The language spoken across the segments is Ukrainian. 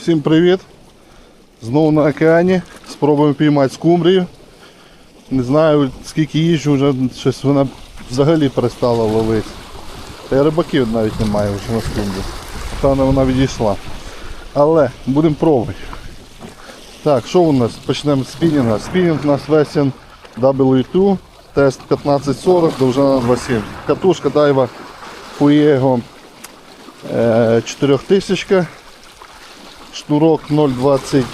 Всім привіт! Знову на океані. Спробуємо піймати скумбрію. Не знаю скільки їжджу, вже щось вона взагалі перестала ловити. Та й рибаків навіть немає вже на скумбрі. Певно вона відійшла. Але будемо пробувати. Так, що у нас? Почнемо з спінінга. Спінінг у нас Весін W2, тест 1540, довжина 2,7. Катушка Дайва Fuego е, 4000, шнурок 0,22,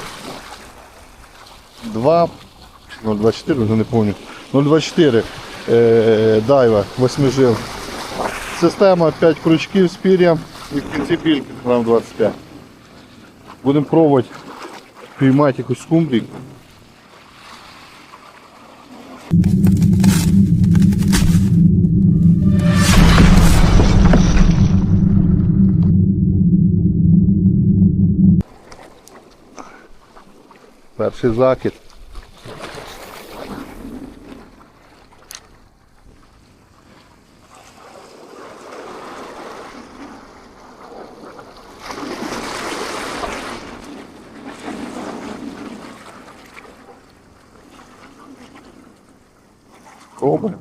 0,24, вже не пам'ятаю. 0,24 е, Дайва 8 жил. Система 5 крючків з пір'ям і в кінці більки грам 25. Будемо пробувати піймати якусь скумбрійку. Перший закид. Пробуємо.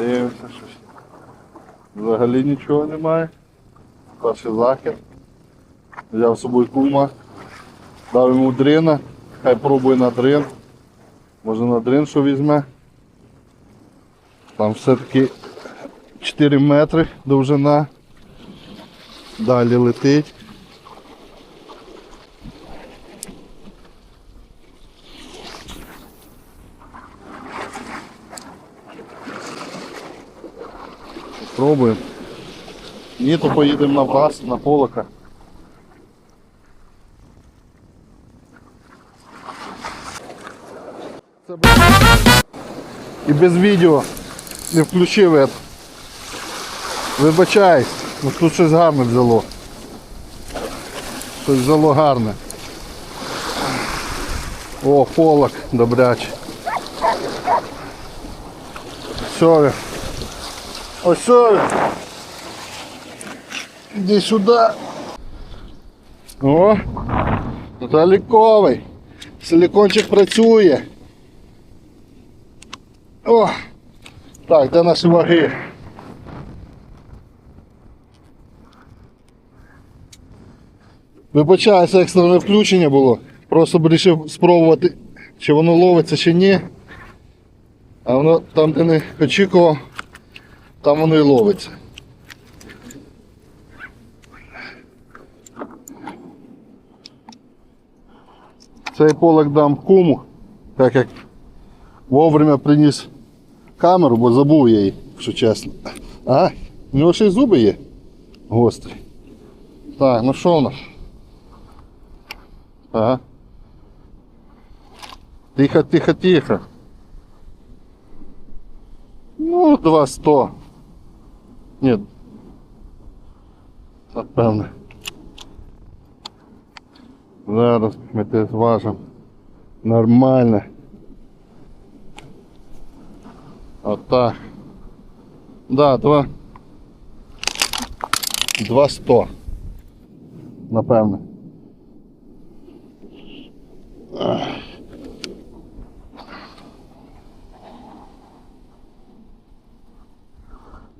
Дивимося, щось. Взагалі нічого немає. Перший захід. Взяв з собою кума. Дав йому дрина. Хай пробує на дрин. Може на дрин що візьме. Там все-таки 4 метри довжина. Далі летить. Пробуємо. Ні, то на бас, на полока. І без відео не включив. это. Вибачаюсь, ну тут щось гарне взяло. Щось взяло гарне. О, полок добрячий. Все. Ось він. Іди сюди. О, заліковий. Силикончик працює. О! Так, де наші ваги? Вибачаюся, екстрене включення було. Просто вирішив спробувати, чи воно ловиться, чи ні. А воно там, де не очікував, там воно і ловиться. Цей полок дам куму, так як вовремя приніс камеру, бо забув я її, якщо чесно. А, у нього ще й зуби є гострі. Так, ну що в нас? Ага. Тихо, тихо, тихо. Ну, 200. Ні. Напевне. Зараз ми те зважимо. Нормально. Отак. Да, два. Два сто. Напевне.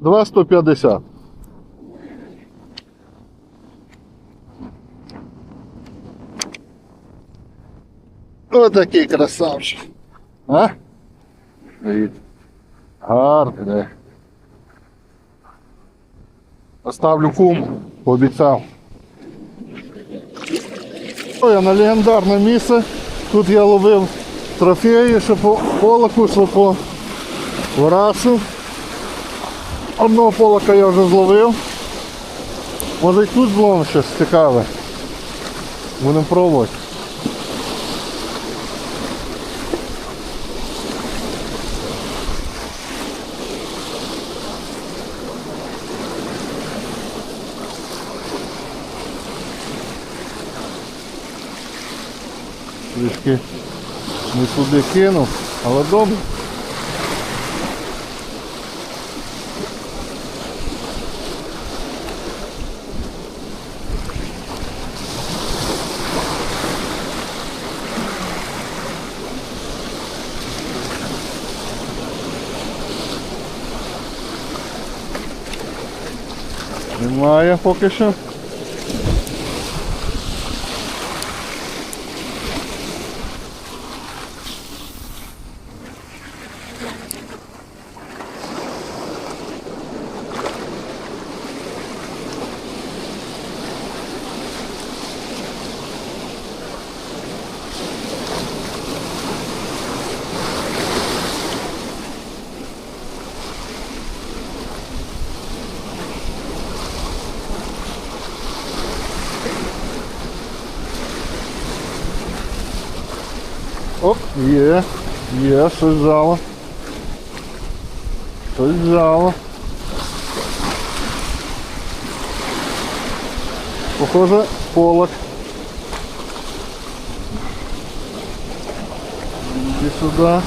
2 150. Отакий красавчик. А? Привіт. Гарний. Оставлю кум, пообіцяв. Я на легендарне місце. Тут я ловив трофеї, що по полоку, що по ворасу. Одного полока я вже зловив. Може і тут зловимо щось цікаве. Будемо пробувати. Трішки не туди кинув, але добре. Немає поки що. Оп, є, є, щось жало. Щось жало. Похоже, полок. Иди сюда.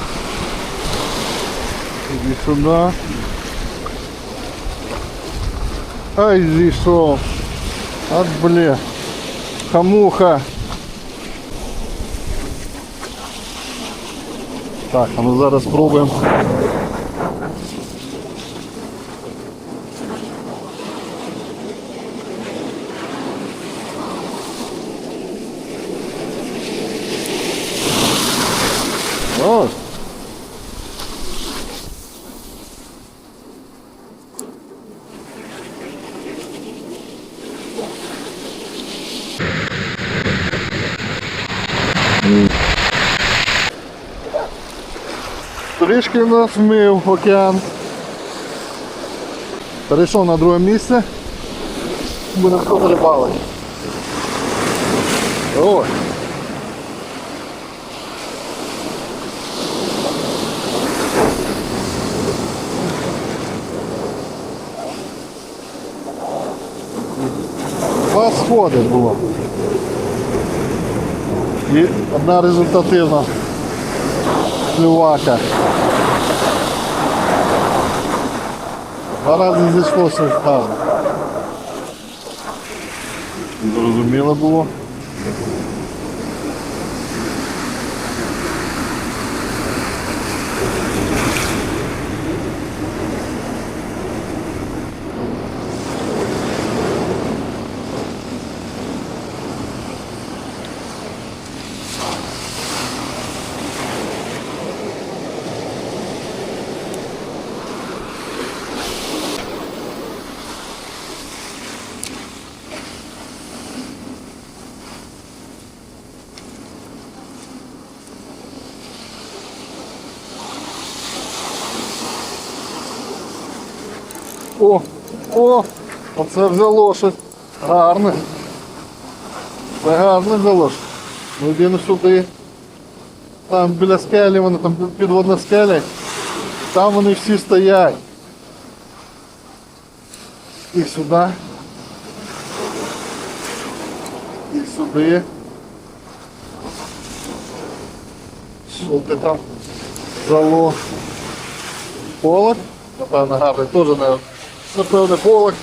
Иди сюда. Ай, зійшов. От бля. Хамуха. Так, а ну зараз спробуємо. Ось. Трішки нас вмив океан. Перейшов на друге місце. Будемо тут рибалити. Ой. Два сходи було. І одна результативна клювака. Два рази зійшлося гарно. Зрозуміло було. О, о, оце взяло щось гарне. Це гарне взяло. Ну ну сюди. Там біля скелі, вони там підводна скеля. Там вони всі стоять. І сюди. І сюди. Що ти там взяло? Полок? Напевно, гарний теж не. Напевно, полок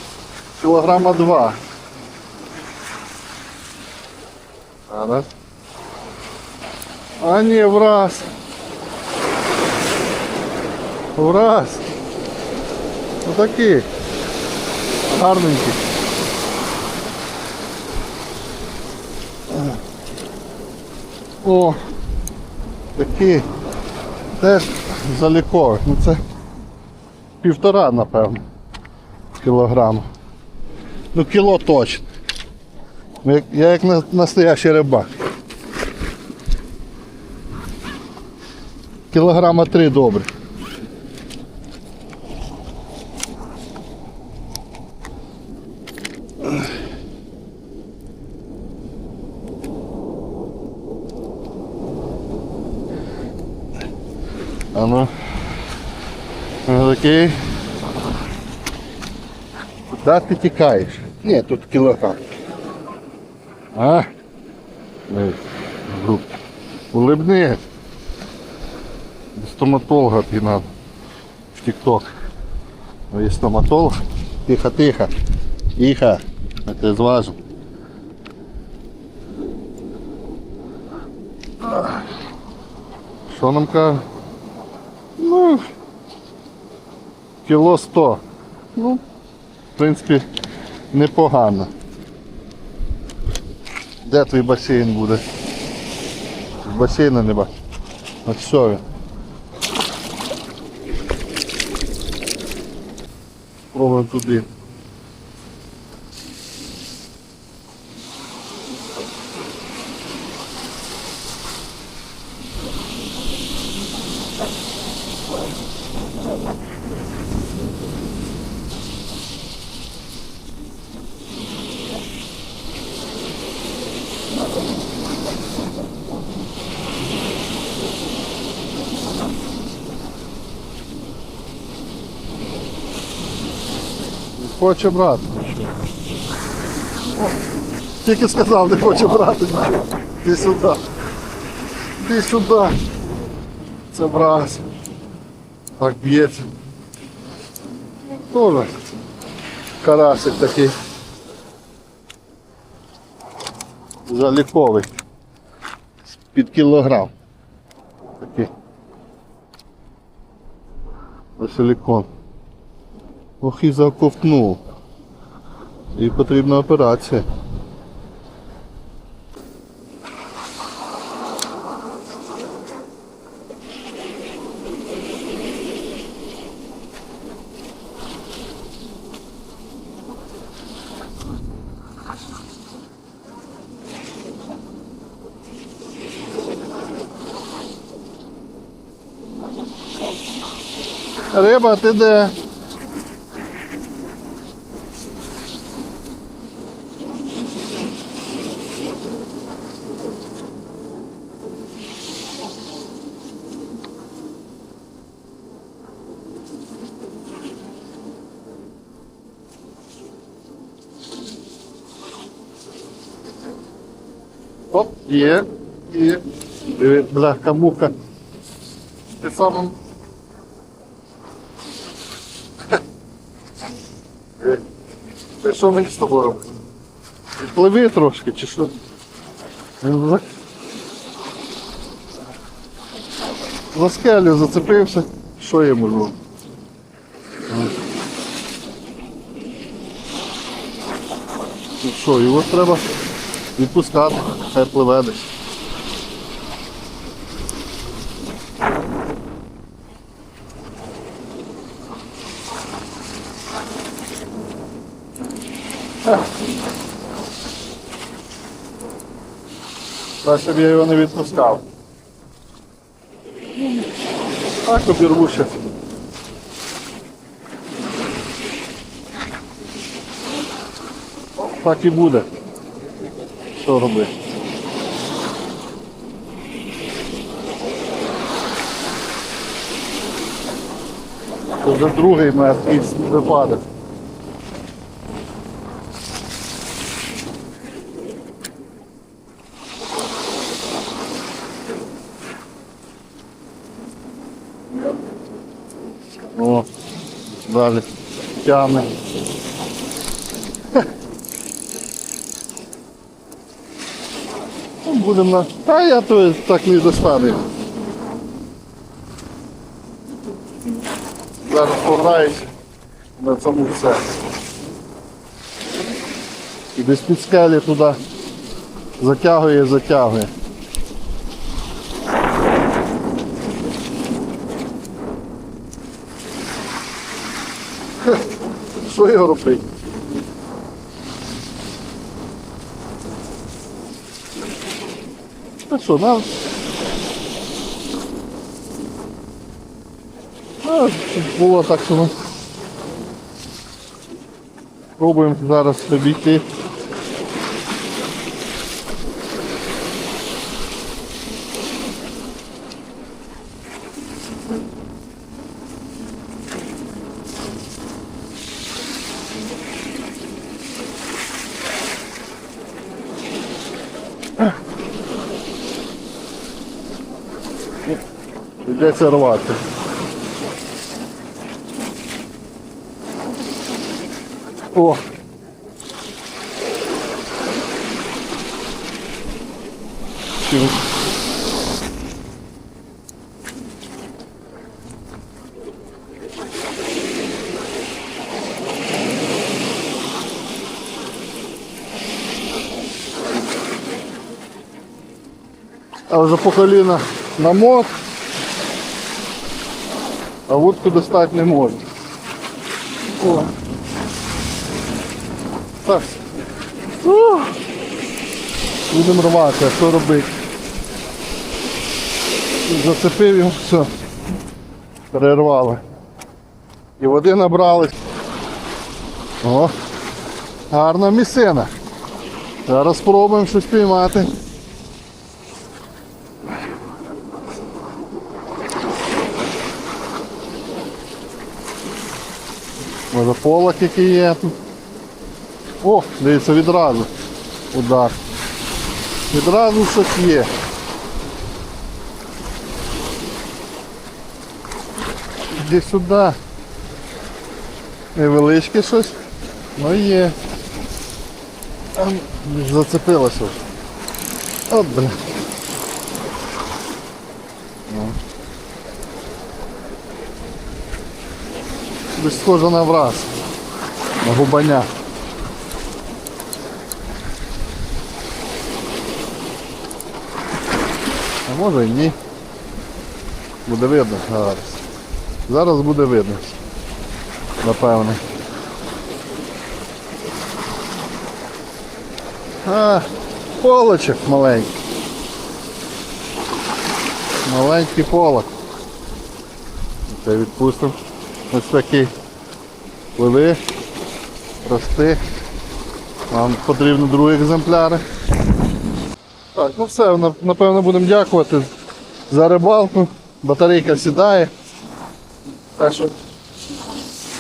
кілограма два. А, да? А ні, враз. Враз. Отакий. Гарненький. О, такий. Теж заліковий. Ну це півтора, напевно, кілограма. Ну кіло точно. Ну, Я як на- настоящий рибак. Кілограма три добре. А ну. Такий. Куда ти тікаєш? Ні, тут кілограм. А? Ой, груб. Улыбнись. До стоматолога ти надо. В ТикТок. Є стоматолог. Тихо, тихо. Тихо. Я тебе зважу. Що нам каже? Ну, кіло 100. Ну, в принципі, непогано. Де твій басейн буде? Басейну не бачу. От все він. Пробуємо туди. Хоче брати. О, Тільки сказав, не хоче брати нічого. Іди сюди. Іди сюди. Це брат. Так б'ється. Тоже карасик такий. Заліковий. Під кілограм. Такий. Силикон. Ох і заковтнув. І потрібна операція. Риба, ти де? Є, є. Диви, бляха муха. Ти сам. Ти що мені з тобою робити? Пливи трошки, чи що? За скелю зацепився. Що я можу? Ну що, його треба відпускати, хай пливе десь. Краще б я його не відпускав. Так обірву ще. Так і буде. Що робити? Це вже другий мій випадок. О, далі тягне. Будемо на... Та я то так не достану. Зараз пограюсь на цьому все. І десь під скелі туди затягує, затягує. Що його робити? Та що, нам. Щоб було так, що пробуємо зараз обійти. Прийдеться рвати. О! Чу. А вже по коліна намок, а вудку достати не можна. О. Так. Ух. Будемо рвати, а що робити? Зацепив його, все. Перервали. І води набрали. О, гарна місцина. Зараз спробуємо щось піймати. Може полок який є тут. О, дивіться, відразу. Удар. Відразу щось є. Іди сюди. Невеличке щось. Ну є. Там зацепилося. От, бля. Десь схоже на враз. На губаня. А може і ні. Буде видно зараз. Зараз буде видно. Напевне. А, полочок маленький. Маленький полок. Це відпустимо. Ось такий. Пливи, рости. Нам потрібні другі екземпляри. Так, ну все, напевно будемо дякувати за рибалку. Батарейка сідає. Так що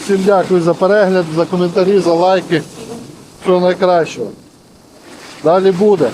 всім дякую за перегляд, за коментарі, за лайки. Всього найкращого. Далі буде.